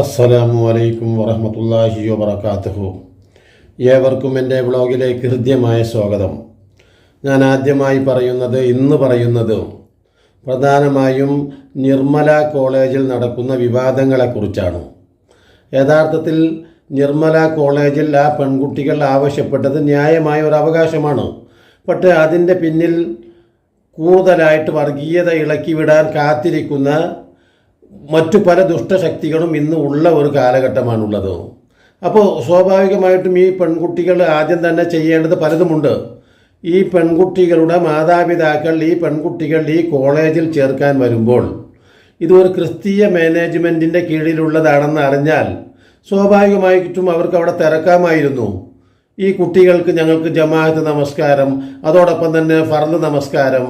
അസ്സലാമു അലൈക്കും വറഹമത്തല്ലാഹി വബർക്കാത്തുഹു ഏവർക്കും എന്റെ വ്ളോഗിലേക്ക് ഹൃദ്യമായ സ്വാഗതം. ഞാൻ ആദ്യമായി പറയുന്നത് ഇന്ന് പറയുന്നത് പ്രധാനമായും നിർമ്മല കോളേജിൽ നടക്കുന്ന വിവാദങ്ങളെക്കുറിച്ചാണ്. യഥാർത്ഥത്തിൽ നിർമ്മല കോളേജിൽ ആ പെൺകുട്ടികൾ ആവശ്യപ്പെട്ടത് ന്യായമായ ഒരു അവകാശമാണ്. പക്ഷേ അതിന്റെ പിന്നിൽ കൂടുതലായിട്ട് വർഗീയത ഇളക്കി വിടാൻ കാത്തിരിക്കുന്ന മറ്റു പല ദുഷ്ടശക്തികളും ഇന്ന് ഉള്ള ഒരു കാലഘട്ടമാണുള്ളത്. അപ്പോൾ സ്വാഭാവികമായിട്ടും ഈ പെൺകുട്ടികൾ ആദ്യം തന്നെ ചെയ്യേണ്ടത് പലതുമുണ്ട്. ഈ പെൺകുട്ടികളുടെ മാതാപിതാക്കൾ ഈ പെൺകുട്ടികൾ ഈ കോളേജിൽ ചേർക്കാൻ വരുമ്പോൾ ഇതൊരു ക്രിസ്തീയ മാനേജ്മെന്റിന്റെ കീഴിലുള്ളതാണെന്ന് അറിഞ്ഞാൽ സ്വാഭാവികമായിട്ടും അവർക്ക് അവിടെ തിരക്കാമായിരുന്നു. ഈ കുട്ടികൾക്ക് ഞങ്ങൾക്ക് ജമാഅത്ത് നമസ്കാരം അതോടൊപ്പം തന്നെ ഫർദ് നമസ്കാരം.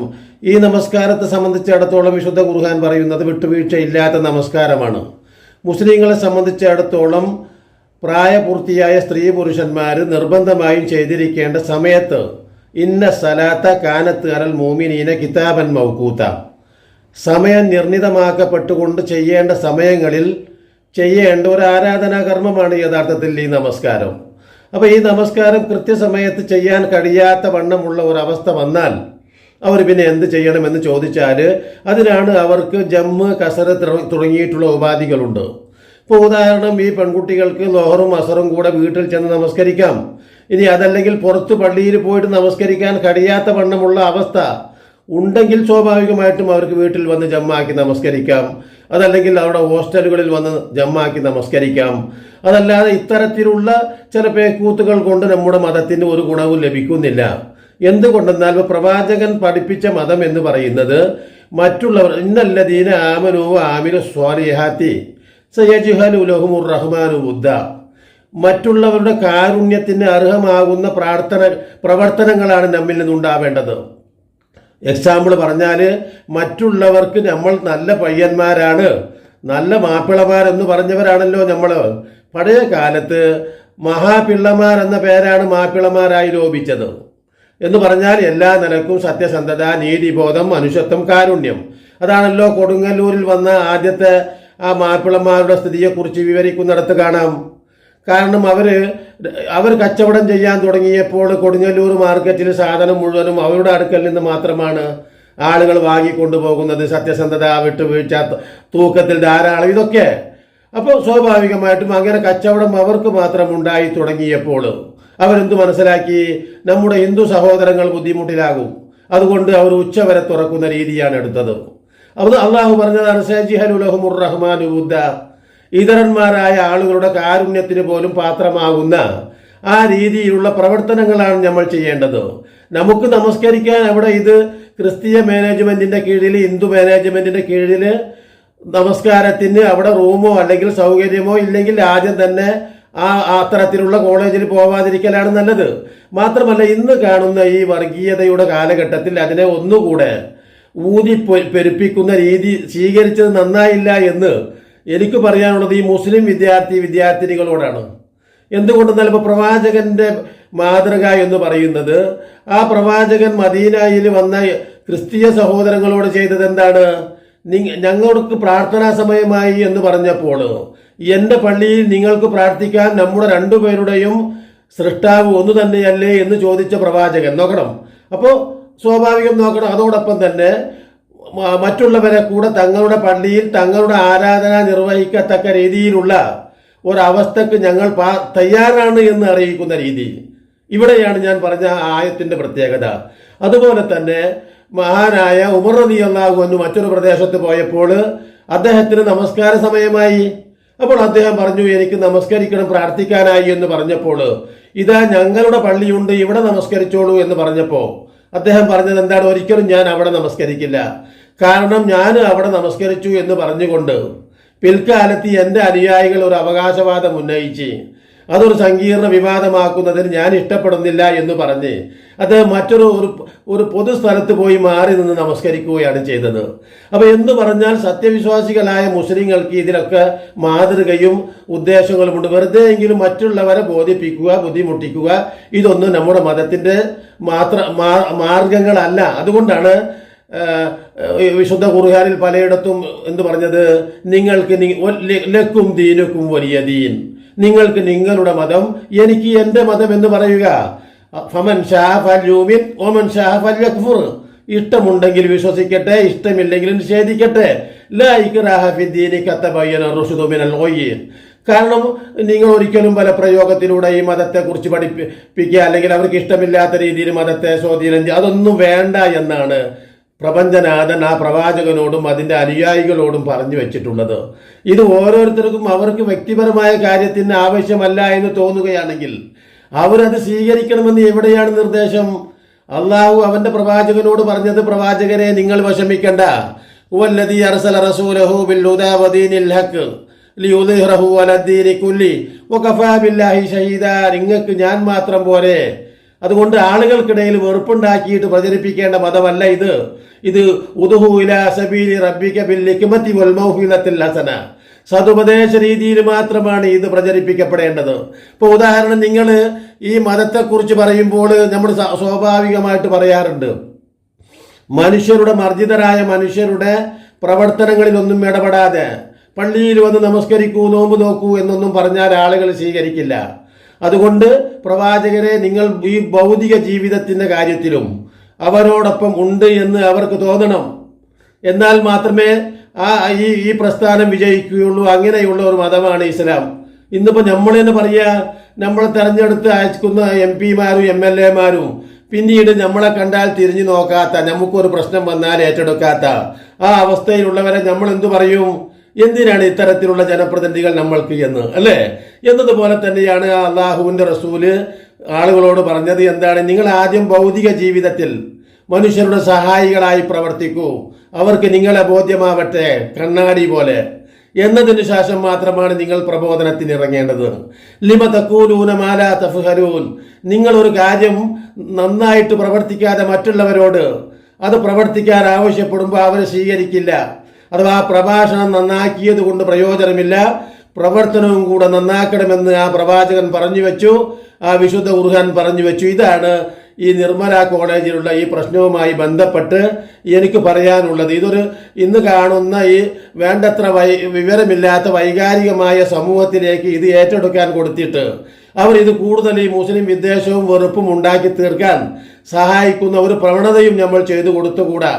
ഈ നമസ്കാരത്തെ സംബന്ധിച്ചിടത്തോളം വിശുദ്ധ ഖുർഹാൻ പറയുന്നത് വിട്ടുവീഴ്ചയില്ലാത്ത നമസ്കാരമാണ്. മുസ്ലിങ്ങളെ സംബന്ധിച്ചിടത്തോളം പ്രായപൂർത്തിയായ സ്ത്രീ പുരുഷന്മാർ നിർബന്ധമായും ചെയ്തിരിക്കേണ്ട സമയത്ത് ഇന്ന സലാത്ത കാനത്ത് അരൽ മോമിനീന കിതാബൻ മൗക്കൂത്ത സമയം നിർണിതമാക്കപ്പെട്ടുകൊണ്ട് ചെയ്യേണ്ട സമയങ്ങളിൽ ചെയ്യേണ്ട ഒരു ആരാധനാ കർമ്മമാണ് യഥാർത്ഥത്തിൽ ഈ നമസ്കാരം. അപ്പോൾ ഈ നമസ്കാരം കൃത്യസമയത്ത് ചെയ്യാൻ കഴിയാത്ത വണ്ണമുള്ള ഒരു അവസ്ഥ വന്നാൽ അവർ പിന്നെ എന്ത് ചെയ്യണമെന്ന് ചോദിച്ചാൽ അതിനാണ് അവർക്ക് ജമ്മ് കസറ് തുടങ്ങിയിട്ടുള്ള ഉപാധികളുണ്ട്. ഇപ്പോൾ ഉദാഹരണം ഈ പെൺകുട്ടികൾക്ക് ലോഹറും അസറും കൂടെ വീട്ടിൽ ചെന്ന് നമസ്കരിക്കാം. ഇനി അതല്ലെങ്കിൽ പുറത്ത് പള്ളിയിൽ പോയിട്ട് നമസ്കരിക്കാൻ കഴിയാത്ത വണ്ണമുള്ള അവസ്ഥ ഉണ്ടെങ്കിൽ സ്വാഭാവികമായിട്ടും അവർക്ക് വീട്ടിൽ വന്ന് ജമ്മാക്കി നമസ്കരിക്കാം. അതല്ലെങ്കിൽ അവരുടെ ഹോസ്റ്റലുകളിൽ വന്ന് ജമ്മാക്കി നമസ്കരിക്കാം. അതല്ലാതെ ഇത്തരത്തിലുള്ള ചില പേക്കൂത്തുകൾ കൊണ്ട് നമ്മുടെ മതത്തിന് ഒരു ഗുണവും ലഭിക്കുന്നില്ല. എന്തുകൊണ്ടെന്നാൽ പ്രവാചകൻ പഠിപ്പിച്ച മതം എന്ന് പറയുന്നത് മറ്റുള്ളവർ ഇന്നല്ല ദീന ആമനു ആമിനു സ്വാലിഹാത്തി സയജുഹലു ഉലഹുമുർ റഹ്മാനു ബുദ്ധ. മറ്റുള്ളവരുടെ കാരുണ്യത്തിന് അർഹമാകുന്ന പ്രാർത്ഥന പ്രവർത്തനങ്ങളാണ് നമ്മിൽ നിന്നുണ്ടാവേണ്ടത്. എക്സാമ്പിൾ പറഞ്ഞാൽ മറ്റുള്ളവർക്ക് നമ്മൾ നല്ല പയ്യന്മാരാണ്. നല്ല മാപ്പിളമാരെന്ന് പറഞ്ഞവരാണല്ലോ നമ്മൾ പഴയ കാലത്ത് മഹാപിള്ളമാർ എന്ന പേരാണ് മാപ്പിളമാരായി ലോപിച്ചത്. എന്ന് പറഞ്ഞാൽ എല്ലാ നിലക്കും സത്യസന്ധത നീതിബോധം മനുഷ്യത്വം കാരുണ്യം. അതാണല്ലോ കൊടുങ്ങല്ലൂരിൽ വന്ന ആദ്യത്തെ ആ മാപ്പിളമാരുടെ സ്ഥിതിയെക്കുറിച്ച് വിവരിക്കുന്നിടത്ത് കാണാം. കാരണം അവർ അവർ കച്ചവടം ചെയ്യാൻ തുടങ്ങിയപ്പോൾ കൊടുങ്ങല്ലൂർ മാർക്കറ്റിൽ സാധനം മുഴുവനും അവരുടെ അടുക്കൽ നിന്ന് മാത്രമാണ് ആളുകൾ വാങ്ങിക്കൊണ്ടുപോകുന്നത് സത്യസന്ധത വിട്ടുവീഴ്ച തൂക്കത്തിൽ ധാരാളം ഇതൊക്കെ. അപ്പോൾ സ്വാഭാവികമായിട്ടും അങ്ങനെ കച്ചവടം അവർക്ക് മാത്രം ഉണ്ടായി തുടങ്ങിയപ്പോൾ അവരെന്ത് മനസ്സിലാക്കി? നമ്മുടെ ഹിന്ദു സഹോദരങ്ങൾ ബുദ്ധിമുട്ടിലാകും. അതുകൊണ്ട് അവർ ഉച്ചവരെ തുറക്കുന്ന രീതിയാണ് എടുത്തത്. അത് അള്ളാഹു പറഞ്ഞതാണ് സജിഹലുലഹുമുർ റഹ്മാനു ബുദ്ധ ഇതരന്മാരായ ആളുകളുടെ കാരുണ്യത്തിന് പോലും പാത്രമാകുന്ന ആ രീതിയിലുള്ള പ്രവർത്തനങ്ങളാണ് നമ്മൾ ചെയ്യേണ്ടത്. നമുക്ക് നമസ്കരിക്കാൻ അവിടെ ഇത് ക്രിസ്തീയ മാനേജ്മെന്റിന്റെ കീഴിൽ ഹിന്ദു മാനേജ്മെന്റിന്റെ കീഴിൽ നമസ്കാരത്തിന് അവിടെ റൂമോ അല്ലെങ്കിൽ സൗകര്യമോ ഇല്ലെങ്കിൽ ആദ്യം തന്നെ ആ അത്തരത്തിലുള്ള കോളേജിൽ പോവാതിരിക്കലാണ് നല്ലത്. മാത്രമല്ല ഇന്ന് കാണുന്ന ഈ വർഗീയതയുടെ കാലഘട്ടത്തിൽ അതിനെ ഒന്നുകൂടെ ഊതി പെരുപ്പിക്കുന്ന രീതി സ്വീകരിച്ചത് നന്നായില്ല എന്ന് എനിക്ക് പറയാനുള്ളത് ഈ മുസ്ലിം വിദ്യാർത്ഥി വിദ്യാർത്ഥിനികളോടാണ്. എന്തുകൊണ്ടെന്നാൽ ഇപ്പോൾ പ്രവാചകന്റെ മാതൃക എന്ന് പറയുന്നത് ആ പ്രവാചകൻ മദീനയിൽ വന്ന ക്രിസ്തീയ സഹോദരങ്ങളോട് ചെയ്തത് എന്താണ്? ഞങ്ങൾക്ക് പ്രാർത്ഥനാ സമയമായി എന്ന് പറഞ്ഞപ്പോൾ എന്റെ പള്ളിയിൽ നിങ്ങൾക്ക് പ്രാർത്ഥിക്കാൻ നമ്മുടെ രണ്ടുപേരുടെയും സൃഷ്ടാവ് ഒന്ന് തന്നെയല്ലേ എന്ന് ചോദിച്ച പ്രവാചകൻ. നോക്കണം. അപ്പോൾ സ്വാഭാവികം നോക്കണം. അതോടൊപ്പം തന്നെ മറ്റുള്ളവരെ കൂടെ തങ്ങളുടെ പള്ളിയിൽ തങ്ങളുടെ ആരാധന നിർവഹിക്കത്തക്ക രീതിയിലുള്ള ഒരവസ്ഥക്ക് ഞങ്ങൾ തയ്യാറാണ് എന്ന് അറിയിക്കുന്ന രീതി. ഇവിടെയാണ് ഞാൻ പറഞ്ഞ ആയത്തിന്റെ പ്രത്യേകത. അതുപോലെ തന്നെ മഹാനായ ഉമർ റബി അള്ളാഹു എന്ന് മറ്റൊരു പ്രദേശത്ത് പോയപ്പോൾ അദ്ദേഹത്തിന് നമസ്കാര സമയമായി. അപ്പോൾ അദ്ദേഹം പറഞ്ഞു എനിക്ക് നമസ്കരിക്കണം പ്രാർത്ഥിക്കാനായി എന്ന് പറഞ്ഞപ്പോൾ ഇതാ ഞങ്ങളുടെ പള്ളിയുണ്ട് ഇവിടെ നമസ്കരിച്ചോളൂ എന്ന് പറഞ്ഞപ്പോൾ അദ്ദേഹം പറഞ്ഞത് എന്താണ്? ഒരിക്കലും ഞാൻ അവിടെ നമസ്കരിക്കില്ല. കാരണം ഞാൻ അവിടെ നമസ്കരിച്ചു എന്ന് പറഞ്ഞുകൊണ്ട് പിൽക്കാലത്ത് എന്റെ അനുയായികൾ ഒരു അവകാശവാദം ഉന്നയിച്ച് അതൊരു സങ്കീർണ വിവാദമാക്കുന്നതിന് ഞാൻ ഇഷ്ടപ്പെടുന്നില്ല എന്ന് പറഞ്ഞ് അത് മറ്റൊരു ഒരു ഒരു പൊതുസ്ഥലത്ത് പോയി മാറി നിന്ന് നമസ്കരിക്കുകയാണ് ചെയ്തത്. അപ്പോൾ എന്ന് പറഞ്ഞാൽ സത്യവിശ്വാസികളായ മുസ്ലിങ്ങൾക്ക് ഇതിലൊക്കെ മാതൃകയും ഉദ്ദേശങ്ങളുമുണ്ട് വെറുതെ എങ്കിലും മറ്റുള്ളവരെ ബോധിപ്പിക്കുക ബുദ്ധിമുട്ടിക്കുക ഇതൊന്നും നമ്മുടെ മതത്തിന്റെ മാത്ര മാർഗങ്ങളല്ല. അതുകൊണ്ടാണ് വിശുദ്ധ കുറുഹാനിൽ പലയിടത്തും എന്ന് പറഞ്ഞത്? നിങ്ങൾക്ക് ലക്കും ദീനുക്കും വലിയ ദീൻ. നിങ്ങൾക്ക് നിങ്ങളുടെ മതം എനിക്ക് എന്റെ മതം എന്ന് പറയുക. ഫമൻ ഷാ ഒമൻ ഷാ ഇഷ്ടമുണ്ടെങ്കിൽ വിശ്വസിക്കട്ടെ ഇഷ്ടമില്ലെങ്കിൽ നിഷേധിക്കട്ടെ. കാരണം നിങ്ങൾ ഒരിക്കലും പല പ്രയോഗത്തിലൂടെ ഈ മതത്തെക്കുറിച്ച് പഠിപ്പിക്കുക അല്ലെങ്കിൽ അവർക്ക് ഇഷ്ടമില്ലാത്ത രീതിയിൽ മതത്തെ സ്വാധീനം അതൊന്നും വേണ്ട എന്നാണ് പ്രപഞ്ചനാഥൻ ആ പ്രവാചകനോടും അതിന്റെ അനുയായികളോടും പറഞ്ഞു വെച്ചിട്ടുള്ളത്. ഇത് ഓരോരുത്തർക്കും അവർക്ക് വ്യക്തിപരമായ കാര്യത്തിന് ആവശ്യമല്ല എന്ന് തോന്നുകയാണെങ്കിൽ അവരത് സ്വീകരിക്കണമെന്ന് എവിടെയാണ് നിർദ്ദേശം? അള്ളാഹു അവന്റെ പ്രവാചകനോട് പറഞ്ഞത് പ്രവാചകരെ നിങ്ങൾ വിഷമിക്കണ്ട. ഹുവല്ലദീ അർസല റസൂലഹു ബിൽ ഹക്ക് ലിയുദ്ഹിറഹു അലദ്ദീനി കുല്ലി വകഫാ ബില്ലാഹി ഷഹീദ. നിങ്ങൾക്ക് ഞാൻ മാത്രം പോരെ. അതുകൊണ്ട് ആളുകൾക്കിടയിൽ വെറുപ്പുണ്ടാക്കിയിട്ട് പ്രചരിപ്പിക്കേണ്ട മതമല്ല ഇത്. ഇത് ഉദുഹു ഇലാ സബീലി ഹസന. സതുപദേശ രീതിയിൽ മാത്രമാണ് ഇത് പ്രചരിപ്പിക്കപ്പെടേണ്ടത്. ഇപ്പോൾ ഉദാഹരണം നിങ്ങൾ ഈ മതത്തെക്കുറിച്ച് പറയുമ്പോൾ നമ്മൾ സ്വാഭാവികമായിട്ട് പറയാറുണ്ട്. മനുഷ്യരുടെ മർജിതരായ മനുഷ്യരുടെ പ്രവർത്തനങ്ങളിലൊന്നും ഇടപെടാതെ പള്ളിയിൽ വന്ന് നമസ്കരിക്കൂ നോമ്പ് നോക്കൂ എന്നൊന്നും പറഞ്ഞാൽ ആളുകൾ സ്വീകരിക്കില്ല. അതുകൊണ്ട് പ്രവാചകരെ നിങ്ങൾ ഈ ഭൗതിക ജീവിതത്തിന്റെ കാര്യത്തിലും അവരോടൊപ്പം ഉണ്ട് എന്ന് അവർക്ക് തോന്നണം. എന്നാൽ മാത്രമേ ആ ഈ ഈ പ്രസ്ഥാനം വിജയിക്കുകയുള്ളൂ. അങ്ങനെയുള്ള ഒരു മതമാണ് ഇസ്ലാം. ഇന്നിപ്പോ നമ്മൾ തന്നെ പറയാ നമ്മൾ തെരഞ്ഞെടുത്ത് അയക്കുന്ന എം പിമാരും എം എൽ എമാരും പിന്നീട് നമ്മളെ കണ്ടാൽ തിരിഞ്ഞു നോക്കാത്ത നമുക്കൊരു പ്രശ്നം വന്നാൽ ഏറ്റെടുക്കാത്ത ആ അവസ്ഥയിലുള്ളവരെ നമ്മൾ എന്തു പറയും? എന്തിനാണ് ഇത്തരത്തിലുള്ള ജനപ്രതിനിധികൾ നമ്മൾക്ക് എന്ന് അല്ലേ? എന്നതുപോലെ തന്നെയാണ് അള്ളാഹുവിന്റെ റസൂൽ ആളുകളോട് പറഞ്ഞത് എന്താണ്? നിങ്ങൾ ആദ്യം ഭൗതിക ജീവിതത്തിൽ മനുഷ്യരുടെ സഹായികളായി പ്രവർത്തിക്കൂ. അവർക്ക് നിങ്ങളെ ബോധ്യമാവട്ടെ കണ്ണാടി പോലെ. എന്നതിന് ശേഷം മാത്രമാണ് നിങ്ങൾ പ്രബോധനത്തിന് ഇറങ്ങേണ്ടത്. ലിമ തക്കൂലൂനമാല തഫ്ഹരൂൻ നിങ്ങൾ ഒരു കാര്യം നന്നായിട്ട് പ്രവർത്തിക്കാതെ മറ്റുള്ളവരോട് അത് പ്രവർത്തിക്കാൻ ആവശ്യപ്പെടുമ്പോൾ അവർ സ്വീകരിക്കില്ല. അഥവാ പ്രഭാഷണം നന്നാക്കിയത് കൊണ്ട് പ്രയോജനമില്ല. പ്രവർത്തനവും കൂടെ നന്നാക്കണമെന്ന് ആ പ്രവാചകൻ പറഞ്ഞു വെച്ചു ആ വിശുദ്ധ ഖുർഹാൻ പറഞ്ഞു വെച്ചു. ഇതാണ് ഈ നിർമ്മല കോളേജിലുള്ള ഈ പ്രശ്നവുമായി ബന്ധപ്പെട്ട് എനിക്ക് പറയാനുള്ളത്. ഇതൊരു ഇന്ന് കാണുന്ന ഈ വേണ്ടത്ര വൈ വിവരമില്ലാത്ത വൈകാരികമായ സമൂഹത്തിലേക്ക് ഇത് ഏറ്റെടുക്കാൻ കൊടുത്തിട്ട് അവർ ഇത് കൂടുതൽ ഈ മുസ്ലിം വിദ്വേഷവും വെറുപ്പും ഉണ്ടാക്കി തീർക്കാൻ സഹായിക്കുന്ന ഒരു പ്രവണതയും നമ്മൾ ചെയ്തു കൊടുത്തുകൂടാ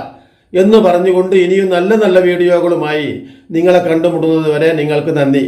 എന്ന് പറഞ്ഞുകൊണ്ട് ഇനിയും നല്ല നല്ല വീഡിയോകളുമായി നിങ്ങളെ കണ്ടുമുട്ടുന്നത് വരെ നിങ്ങൾക്ക് നന്ദി.